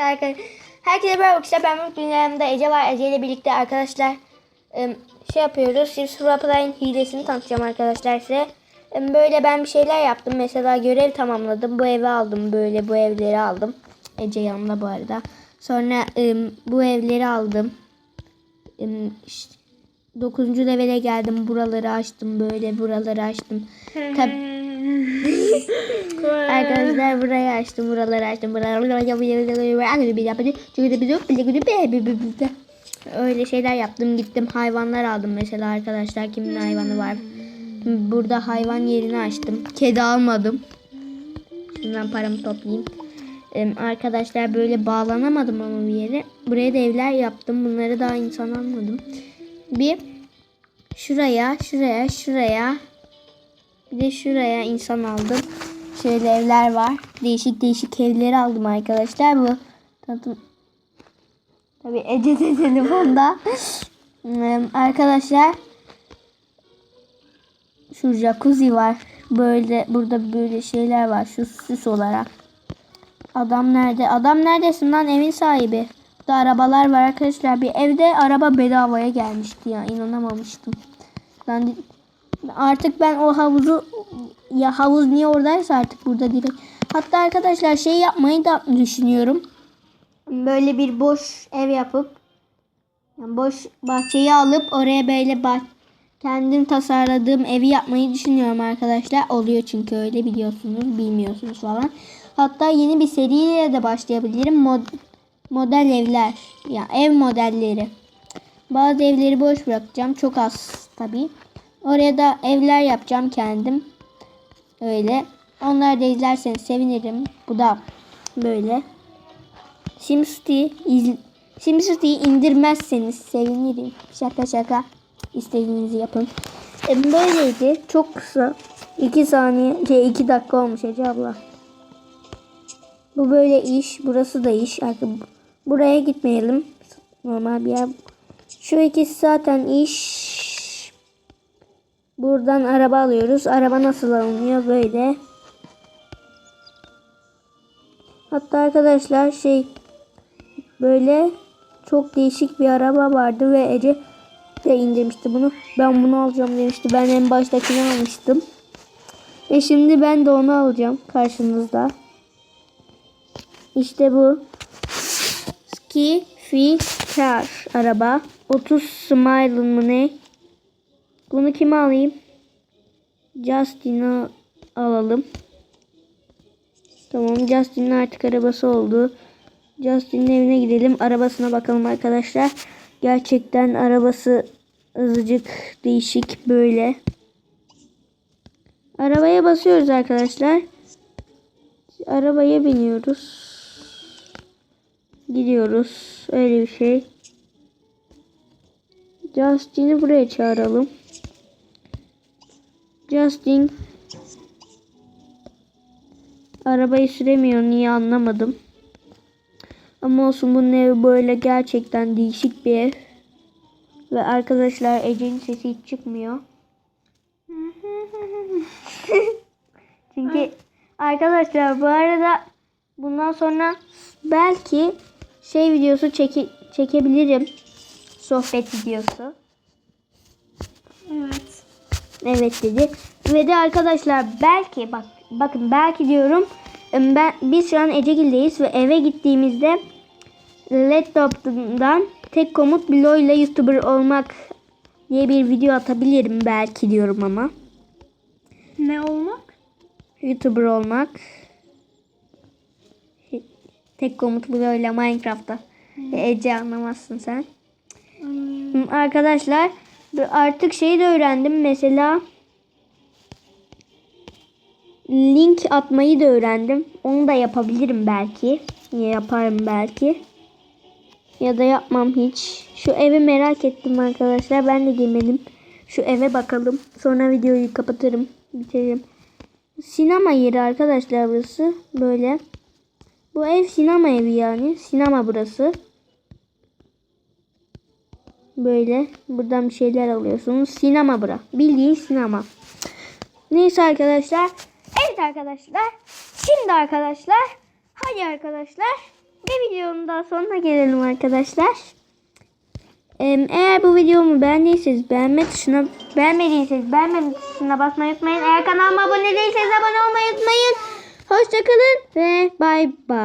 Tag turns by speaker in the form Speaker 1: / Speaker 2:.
Speaker 1: Arkadaşlar, herkese merhaba arkadaşlar. Ben Mutlu Dünyamda Ece var. Ece ile birlikte arkadaşlar şey yapıyoruz. Sims Propline hilesini tanıtacağım arkadaşlar size. Böyle ben bir şeyler yaptım. Mesela görev tamamladım. Bu evi aldım. Böyle bu evleri aldım. Ece yanımda bu arada. Sonra bu evleri aldım. İşte 9. levele geldim. Buraları açtım. Böyle buraları açtım. Tabii Arkadaşlar burayı açtım, buraları açtım, buraları Öyle şeyler yaptım, gittim hayvanlar aldım mesela arkadaşlar kimin hayvanı var. Burada hayvan yerini açtım. Kedi almadım. Şundan paramı toplayayım. Arkadaşlar böyle bağlanamadım ama bir yere. Buraya da evler yaptım. Bunları daha insan almadım. Bir şuraya, şuraya, şuraya bir de şuraya insan aldım. Şöyle evler var. Değişik değişik evleri aldım arkadaşlar. Bu tanıtım. Tabii Ece telefonda. Arkadaşlar şu jacuzzi var. Böyle burada böyle şeyler var. Şu süs olarak. Adam nerede? Adam neredesin lan evin sahibi? Burada arabalar var arkadaşlar. Bir evde araba bedavaya gelmişti ya. inanamamıştım. Ben Artık ben o havuzu ya havuz niye oradaysa artık burada direkt. Hatta arkadaşlar şey yapmayı da düşünüyorum. Böyle bir boş ev yapıp yani boş bahçeyi alıp oraya böyle bah kendim tasarladığım evi yapmayı düşünüyorum arkadaşlar. Oluyor çünkü öyle biliyorsunuz, bilmiyorsunuz falan. Hatta yeni bir seriye de başlayabilirim. Mod model evler. Ya ev modelleri. Bazı evleri boş bırakacağım. Çok az tabii. Oraya da evler yapacağım kendim. Öyle. Onları da izlerseniz sevinirim. Bu da böyle. SimCity iz SimCity'yi indirmezseniz sevinirim. Şaka şaka. İstediğinizi yapın. E, böyleydi. Çok kısa. 2 saniye, şey 2 dakika olmuş Ece abla. Bu böyle iş. Burası da iş. Buraya gitmeyelim. Normal bir yer. Şu ikisi zaten iş. Buradan araba alıyoruz. Araba nasıl alınıyor? Böyle. Hatta arkadaşlar şey böyle çok değişik bir araba vardı ve Ece de indirmişti bunu. Ben bunu alacağım demişti. Ben en baştakini almıştım. Ve şimdi ben de onu alacağım karşınızda. İşte bu. Ski Fi Car araba. 30 Smile mı ne? Bunu kime alayım? Justin'a alalım. Tamam Justin'in artık arabası oldu. Justin'in evine gidelim. Arabasına bakalım arkadaşlar. Gerçekten arabası azıcık değişik böyle. Arabaya basıyoruz arkadaşlar. Arabaya biniyoruz. Gidiyoruz. Öyle bir şey. Justin'i buraya çağıralım. Justin arabayı süremiyor niye anlamadım. Ama olsun bunun evi böyle gerçekten değişik bir ev. Ve arkadaşlar Ece'nin sesi hiç çıkmıyor. Çünkü arkadaşlar bu arada bundan sonra belki şey videosu çeke, çekebilirim. Sohbet videosu.
Speaker 2: Evet.
Speaker 1: Evet dedi. Ve de arkadaşlar belki bak bakın belki diyorum ben biz şu an Ecegil'deyiz ve eve gittiğimizde laptop'tan tek komut Bilo ile YouTuber olmak diye bir video atabilirim belki diyorum ama.
Speaker 2: Ne olmak?
Speaker 1: YouTuber olmak. Tek komut Bilo ile Minecraft'ta. Ece anlamazsın sen.
Speaker 2: Anlıyorum.
Speaker 1: Arkadaşlar artık şeyi de öğrendim. Mesela link atmayı da öğrendim. Onu da yapabilirim belki. Ya yaparım belki. Ya da yapmam hiç. Şu evi merak ettim arkadaşlar. Ben de girmedim. Şu eve bakalım. Sonra videoyu kapatırım. Bitiririm. Sinema yeri arkadaşlar burası. Böyle. Bu ev sinema evi yani. Sinema burası. Böyle buradan bir şeyler alıyorsunuz. Sinema bura. Bildiğin sinema. Neyse arkadaşlar. Evet arkadaşlar. Şimdi arkadaşlar. Hadi arkadaşlar. Bir videonun daha sonuna gelelim arkadaşlar. Eğer bu videomu beğendiyseniz beğenme tuşuna beğenmediyseniz beğenme tuşuna basmayı unutmayın. Eğer kanalıma abone değilseniz abone olmayı unutmayın. Hoşçakalın ve bay bay.